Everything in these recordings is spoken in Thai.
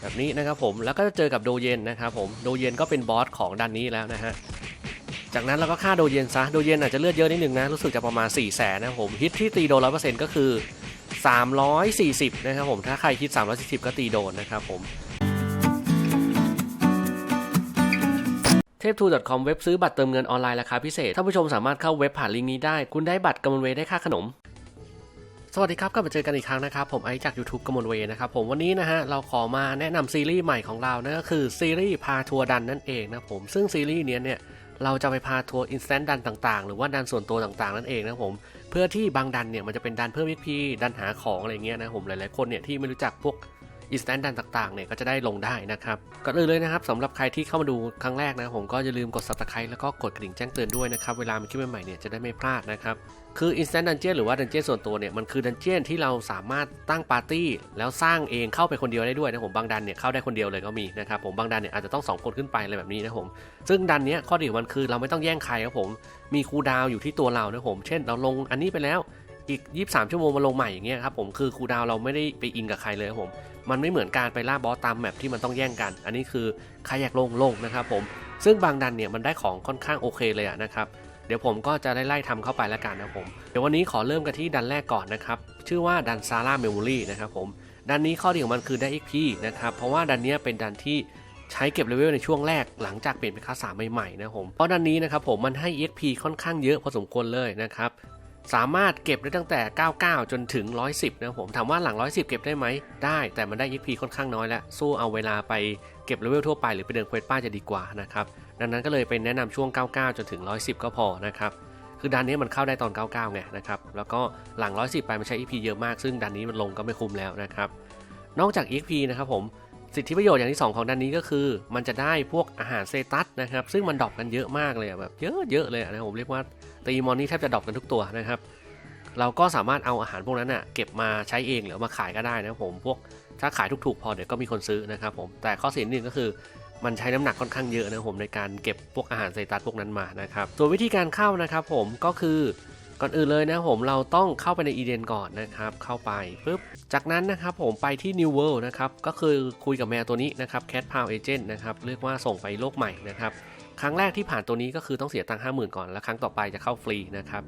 แบบนี้นะครับผมแล้วก็จะเจอกับโดเยนนะครับผมโดเยนก็เป็นบอสของดันนี้แล้วนะฮะจากนั้นเราก็ฆ่าโดเยนซะโดเยนอาจจะเลือดเยอะนิดนึงนะรู้สึกจะประมาณ4ี่แสนนะผมฮิตที่ตีโดนร้อยเปอร์เซ็นต์ก็คือ 340 นะครับผมถ้าใครคิด340 ก็ตีโดนนะครับผมเทพทู .com เว็บซื้อบัตรเติมเงินออนไลน์ราคาพิเศษท่านผู้ชมสามารถเข้าเว็บผ่านลิงก์นี้ได้ คุณได้บัตรกำมลเวได้ค่าขนม วัสดีครับกลับมาเจอกันอีกครั้งนะครับ ผมไอซ์จาก YouTube กมลเวนะครับผมวันนี้นะฮะ เราขอมาแนะนำซีรีส์ใหม่ของเรานะก็คือซีรีส์พาทัวร์ดันนั่นเองนะผมซึ่งซีรีส์เนี้ยเนี่ยเราจะไปพาทัวร์อินสแตนต์ดันต่างๆ หรือว่าดันส่วนตัวต่างๆ นั่นเองนะผมเพื่อที่บางดันเนี่ยมันจะเป็นดันเพิ่ม XP ดันหาของอะไรเงี้ยนะผมหลายๆคนเนี่ยที่ไม่รู้จักพวก อินสแตนดันต่างๆเนี่ยก็จะได้ลงได้นะครับก่อนอื่นเลยนะครับสำหรับใครที่เข้ามาดูครั้งแรกนะผมก็อย่าลืมกด subscribe แล้วก็กดกระดิ่งแจ้งเตือนด้วยนะครับเวลามีคลิปใหม่ๆเนี่ยจะได้ไม่พลาดนะครับคือ Instant Dungeon หรือว่า Dungeon ส่วนตัวเนี่ยมันคือ Dungeon ที่เราสามารถตั้งปาร์ตี้ แล้วสร้างเองเข้าไปคนเดียวได้ด้วยนะผมบางดันเนี่ยเข้าได้คนเดียวเลยก็มีนะครับผมบางดันเนี่ยอาจจะต้องสองคนขึ้นไปอะไรแบบนี้นะผมซึ่งดันเนี้ยข้อดีของมันคือเราไม่ต้องแย่งใครครับผมมีคูดาวอยู่ที่ตัวเรานะผมเช่น เราลงอันนี้ไปแล้ว อีก 23 ชั่วโมงมาลงใหม่อย่างเงี้ยครับผมคือคูดาวเราไม่ได้ไปอิงกับใครเลยครับผมมันไม่เหมือนการไปล่าบอสตามแมปที่มันต้องแย่งกัน อันนี้คือใครอยากลงลงนะครับผมซึ่งบางดันเนี่ยมันได้ของค่อนข้างโอเคเลยอะนะครับเดี๋ยวผมก็จะได้ไล่ทำเข้าไปแล้วกันนะผมเดี๋ยววันนี้ขอเริ่มกันที่ดันแรกก่อนนะครับชื่อว่าดันซาร่าเมมโมรีนะครับผมดันนี้ข้อดีของมันคือได้ XP นะครับเพราะว่าดันนี้เป็นดันที่ใช้เก็บเลเวลในช่วงแรกหลังจากเปลี่ยนเป็นคาสามใหม่ๆนะผมเพราะดันนี้นะครับผมมันให้ XP ค่อนข้างเยอะพอสมควรเลยนะครับ สามารถเก็บได้ตั้งแต่ 99 จนถึง 110 นะผมถามว่าหลัง 110 เก็บได้ไหม ได้แต่มันได้ XP ค่อนข้างน้อยแล้ว สู้เอาเวลาไปเก็บเลเวลทั่วไปหรือไปเดินเควสป้าจะดีกว่านะครับ ดังนั้นก็เลยเป็นแนะนำช่วง 99 จนถึง 110 ก็พอนะครับ คือดันนี้มันเข้าได้ตอน 99 ไงนะครับ แล้วก็หลัง 110 ไปมันใช้ XP เยอะมาก ซึ่งดันนี้มันลงก็ไม่คุ้มแล้วนะครับ นอกจาก XP นะครับผม สิทธิประโยชน์อย่างที่ 2 ของดันนี้ก็คือ มันจะได้พวกอาหารเซตัสนะครับ ซึ่งมันดรอปกันเยอะมากเลยแบบเยอะๆเลยอะนะผมเรียกว่าตีมอนนี่แทบจะดรอปกันทุกตัวนะครับ เราก็สามารถเอาอาหารพวกนั้นน่ะเก็บมาใช้เองหรือมาขายก็ได้นะผมพวกถ้าขายถูกๆพอเดี๋ยวก็มีคนซื้อนะครับผมแต่ข้อเสียนึงก็คือมันใช้น้ำหนักค่อนข้างเยอะนะผมในการเก็บพวกอาหารไซตัสพวกนั้นมานะครับส่วนวิธีการเข้านะครับผมก็คือก่อนอื่นเลยนะผมเราต้องเข้าไปในอีเดนก่อนนะครับ เข้าไปปุ๊บ จากนั้นนะครับผมไปที่ New World นะครับก็คือคุยกับแมวตัวนี้นะครับ Cat p o w Agent นะครับเรียกว่าส่งไปโลกใหม่นะครับครั้งแรกที่ผ่านตัวนี้ก็คือต้องเสียตังค์ห้าหมื่นก่อน แล้วครั้งต่อไปจะเข้าฟรีนะครับ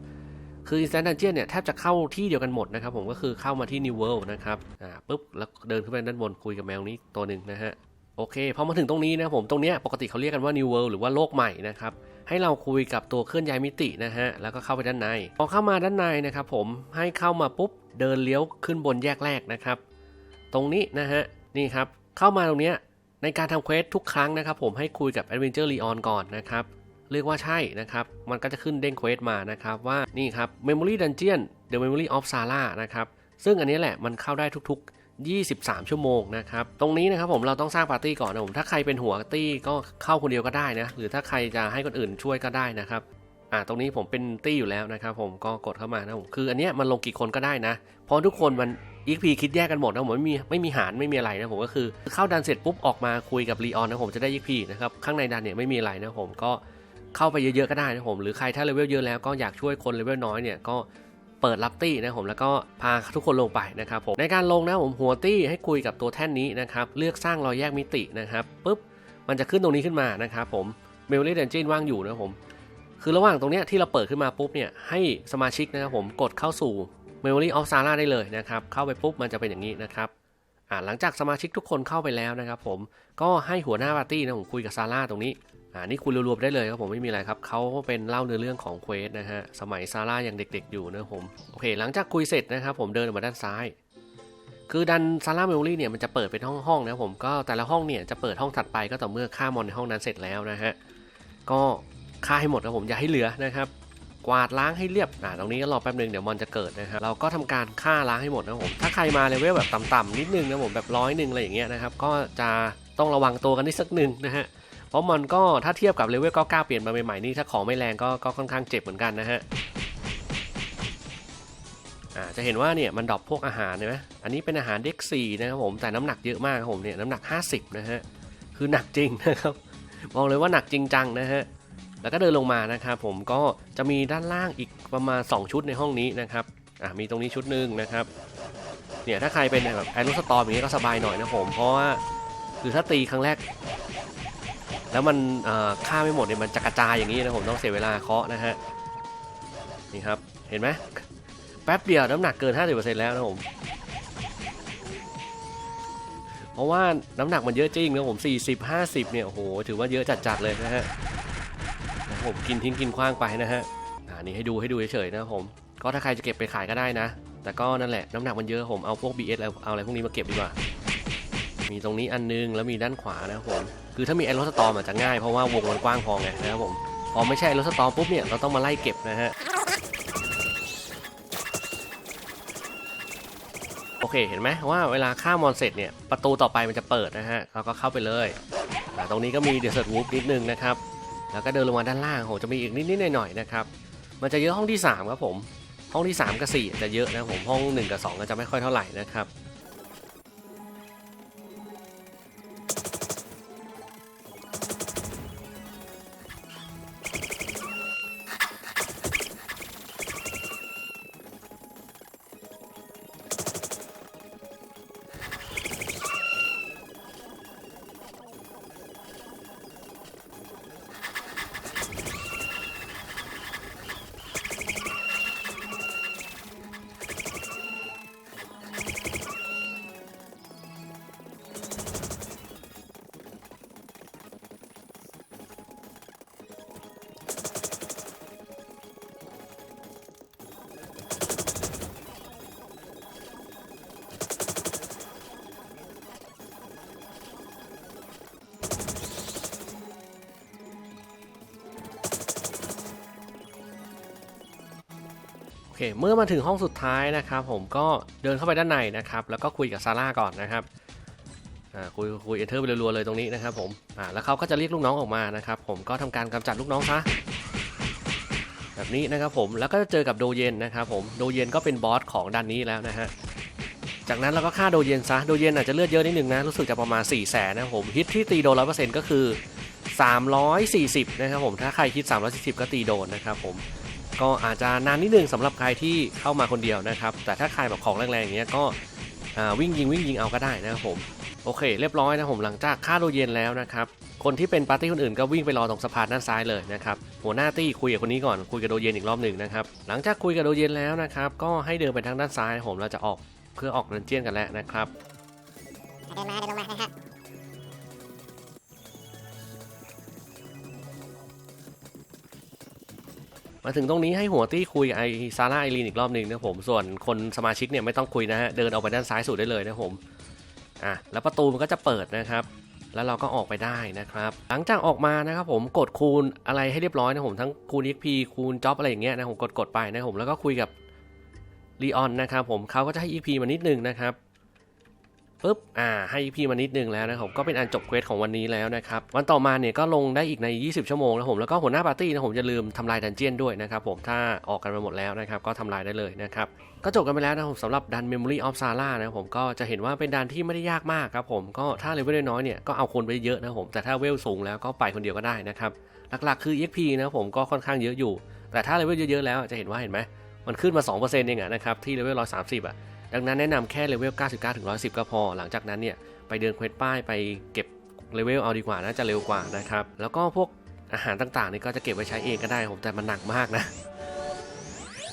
คือ Instant Dungeon เนี่ยแทบจะเข้าที่เดียวกันหมดนะครับผมก็คือเข้ามาที่ New World นะครับอ่าปุ๊บแล้วเดินขึ้นไปด้านบนคุยกับแมวนี้ตัวหนึ่งนะฮะโอเคพอมาถึงตรงนี้นะผมตรงเนี้ยปกติเขาเรียกกันว่า New World หรือว่าโลกใหม่นะครับ ให้เราคุยกับตัวเคลื่อนย้ายมิตินะฮะ แล้วก็เข้าไปด้านใน พอเข้ามาด้านในนะครับผม ให้เข้ามาปุ๊บ เดินเลี้ยวขึ้นบนแยกแรกนะครับ ตรงนี้นะฮะ นี่ครับ เข้ามาตรงเนี้ย ในการทำเควสทุกครั้งนะครับผมให้คุยกับ Adventure Leon ก่อนนะครับ เรียกว่าใช่นะครับ มันก็จะขึ้นเด้งเควสมานะครับว่า นี่ครับ Memory Dungeon The Memory of Sara นะครับ ซึ่งอันนี้แหละมันเข้าได้ทุกๆ 23 ชั่วโมงนะครับ ตรงนี้นะครับผมเราต้องสร้างปาร์ตี้ก่อนนะผมถ้าใครเป็นหัวตี้ก็เข้าคนเดียวก็ได้นะ หรือถ้าใครจะให้คนอื่นช่วยก็ได้นะครับอ่าตรงนี้ผมเป็นตี้อยู่แล้วนะครับผมก็กดเข้ามานะผมคืออันเนี้ยมันลงกี่คนก็ได้นะ เพราะทุกคนมัน XP คิดแยกกันหมดนะผมไม่มีไม่มีหารไม่มีอะไรนะผมก็คือเข้าดันเสร็จปุ๊บออกมาคุยกับลีออนนะผมจะได้ XP นะครับข้างในดันเนี่ยไม่มีอะไรนะผมก็เข้าไปเยอะๆก็ได้นะผมหรือใครถ้าเลเวลเยอะแล้วก็อยากช่วยคนเลเวลน้อยเนี่ยก็ เปิดรับตี้นะผมแล้วก็พาทุกคนลงไปนะครับผมในการลงนะผมหัวตี้ให้คุยกับตัวแท่นนี้นะครับเลือกสร้างรอยแยกมิตินะครับปุ๊บมันจะขึ้นตรงนี้ขึ้นมานะครับผมเมลลี่เดนจินว่างอยู่นะผมคือระหว่างตรงเนี้ยที่เราเปิดขึ้นมาปุ๊บเนี่ยให้สมาชิกนะครับผมกดเข้าสู่ Memory of Sara ได้เลยนะครับเข้าไปปุ๊บมันจะเป็นอย่างนี้นะครับหลังจากสมาชิกทุกคนเข้าไปแล้วนะครับผมก็ให้หัวหน้าปาร์ตี้นะผมคุยกับซาร่าตรงนี้ อ่านี่คุณรวมๆได้เลยครับผมไม่มีอะไรครับเขาเป็นเล่าเนื้อเรื่องของเควสนะฮะสมัยซาร่ายังเด็กๆอยู่นะผมโอเค หลังจากคุยเสร็จนะครับผมเดินออกมาด้านซ้าย คือดันซาร่าเมมโมรี่เนี่ยมันจะเปิดเป็นห้องๆนะผมก็แต่ละห้องเนี่ยจะเปิดห้องถัดไปก็ต่อเมื่อฆ่ามอนในห้องนั้นเสร็จแล้วนะฮะก็ฆ่าให้หมดนะผมอย่าให้เหลือนะครับกวาดล้างให้เรียบอ่าตรงนี้ก็รอแป๊บนึงเดี๋ยวมอนจะเกิดนะครับเราก็ทำการฆ่าล้างให้หมดนะผมถ้าใครมาเลเวลแบบต่ำๆนิดนึงนะผมแบบร้อยหนึ่งอะไรอย่างเงี้ยนะครับก็จะต้องระวังตัวกันนิดสักหนึ่งนะฮะ เพราะมันก็ถ้าเทียบกับเลเวล99เปลี่ยนมาใหม่ๆนี่ถ้าของไม่แรงก็ก็ค่อนข้างเจ็บเหมือนกันนะฮะจะเห็นว่าเนี่ยมันดรอปพวกอาหารเห็นไหมอันนี้เป็นอาหารเด็กสี่นะครับผมแต่น้ำหนักเยอะมากครับผมเนี่ยน้ำหนัก 50นะฮะคือหนักจริงนะครับบอกเลยว่าหนักจริงจังนะฮะแล้วก็เดินลงมานะครับผมก็จะมีด้านล่างอีกประมาณ 2 ชุดในห้องนี้นะครับอ่ามีตรงนี้ชุดหนึ่งนะครับเนี่ยถ้าใครเป็นแบบแอรุสตอมอย่างนี้ก็สบายหน่อยนะผมเพราะว่าคือถ้าตีครั้งแรก แล้วมันฆ่าไม่หมดเนี่ยมันจะกระจายอย่างนี้นะผมต้องเสียเวลาเคาะนะฮะนี่ครับเห็นไหมแป๊บเดียวน้ำหนักเกิน 50%แล้วนะผมเพราะว่าน้ำหนักมันเยอะจริงนะผม 40 50 เนี่ยโอ้โหถือว่าเยอะจัดๆเลยนะฮะผมกินทิ้งกินขว้างไปนะฮะอันนี้ให้ดูให้ดูเฉยๆนะผม ก็ถ้าใครจะเก็บไปขายก็ได้นะ แต่ก็นั่นแหละน้ำหนักมันเยอะผมเอาพวก BS เอาเอาอะไรพวกนี้มาเก็บดีกว่า มีตรงนี้อันนึงแล้วมีด้านขวานะครับผม คือถ้ามีไอรถสตอมอาจจะง่ายเพราะว่าวงมันกว้างพอไงนะครับผม พอไม่ใช่ไอรถสตอมปุ๊บเนี่ยเราต้องมาไล่เก็บนะฮะ โอเคเห็นไหมว่าเวลาฆ่ามอนเสร็จเนี่ยประตูต่อไปมันจะเปิดนะฮะเราก็เข้าไปเลยอ่ตรงนี้ก็มีเดสเซอร์วูฟนิดนึงนะครับ แล้วก็เดินลงมาด้านล่างโหจะมีอีกนิดๆหน่อยๆนะครับ มันจะเยอะห้องที่3ครับผม ห้องที่ 3 กับ 4 จะเยอะนะผมห้อง 1 กับ 2 ก็จะไม่ค่อยเท่าไหร่นะครับ เคเมื่อมาถึงห้องสุดท้ายนะครับผมก็เดินเข้าไปด้านในนะครับแล้วก็คุยกับซาร่าก่อนนะครับคุยคุยเอนเตอร์ไปรัวๆเลยตรงนี้นะครับผมแล้วเขาก็จะเรียกลูกน้องออกมานะครับผมก็ทำการกำจัดลูกน้องซะแบบนี้นะครับผมแล้วก็จะเจอกับโดเยนนะครับผมโดเยนก็เป็นบอสของด้านนี้แล้วนะฮะจากนั้นเราก็ฆ่าโดเยนซะโดเยนอาจจะเลือดเยอะนิดนึงนะรู้สึกจะประมาณ4ี่แสนนะครับผมฮิตที่ตีโดนร้อยเปอร์เซ็นต์ก็คือ 340 นะครับผมถ้าใครคิด 340 ก็ตีโดนนะครับผม ก็อาจจะนานนิดนึงสำหรับใครที่เข้ามาคนเดียวนะครับ แต่ถ้าใครแบบของแรงๆอย่างเงี้ยก็วิ่งยิงวิ่งยิงเอาก็ได้นะครับผมโอเค เรียบร้อยนะผมหลังจากฆ่าโดเย็นแล้วนะครับคนที่เป็นปาร์ตี้คนอื่นก็วิ่งไปรอตรงสะพานด้านซ้ายเลยนะครับหัวหน้าตี้คุยกับคนนี้ก่อนคุยกับโดเย็นอีกรอบหนึ่งนะครับหลังจากคุยกับโดเย็นแล้วนะครับก็ให้เดินไปทางด้านซ้ายผมเราจะออกเพื่อออกเดินเจียนกันแล้วนะครับเดินมาเดินลงมานะฮะ มาถึงตรงนี้ให้หัวตี้คุยไอซาร่าไอรีนอีกรอบหนึ่งนะผม ส่วนคนสมาชิกเนี่ยไม่ต้องคุยนะฮะ เดินออกไปด้านซ้ายสุดได้เลยนะผม อะ แล้วประตูมันก็จะเปิดนะครับ แล้วเราก็ออกไปได้นะครับ หลังจากออกมานะครับผม กดคูณอะไรให้เรียบร้อยนะผม ทั้งคูณ XP คูณจ็อบอะไรอย่างเงี้ยนะผม กดกดไปนะผม แล้วก็คุยกับลีออนนะครับผมเขาก็จะให้ EP มานิดนึงนะครับ ปุ๊บอ่าให้ EP มานิดนึงแล้วนะครับผมก็เป็นอันจบเควสของวันนี้แล้วนะครับวันต่อมาเนี่ยก็ลงได้อีกใน 20 ชั่วโมงนะผมแล้วก็หัวหน้าปาร์ตี้นะผมจะลืมทำลายดันเจียนด้วยนะครับผมถ้าออกกันไปหมดแล้วนะครับก็ทำลายได้เลยนะครับก็จบกันไปแล้วนะครับผมสำหรับดัน Memory of Sara นะผมก็จะเห็นว่าเป็นดันที่ไม่ได้ยากมากครับผมก็ถ้าเลเวลน้อยๆเนี่ยก็เอาคนไปเยอะนะครับผมแต่ถ้าเวลสูงแล้วก็ไปคนเดียวก็ได้นะครับหลักๆคือ EXP นะผมก็ค่อนข้างเยอะอยู่ แต่ถ้าเลเวลเยอะๆแล้วจะเห็นว่าเห็นไหมมันขึ้นมา 2%เองอะนะครับที่เลเวล130อะ ดังนั้นแนะนำแค่เลเวล 99 ถึง 110 ก็พอ หลังจากนั้นเนี่ยไปเดินเควสป้ายไปเก็บเลเวลเอาดีกว่าน่าจะเร็วกว่านะครับ แล้วก็พวกอาหารต่างๆนี่ก็จะเก็บไว้ใช้เองก็ได้ผมแต่มันหนักมากนะ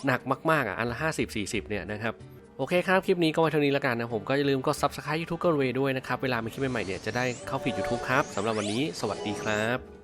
หนักมากๆอะอันละ50 40 เนี่ยนะครับโอเคครับ คลิปนี้ก็ไว้เท่านี้แล้วกันนะผมก็อย่าลืมกด subscribe YouTube กันเวด้วยนะครับ เวลามีคลิปใหม่ๆเนี่ยจะได้เข้าฟีด YouTube ครับสำหรับวันนี้ สวัสดีครับ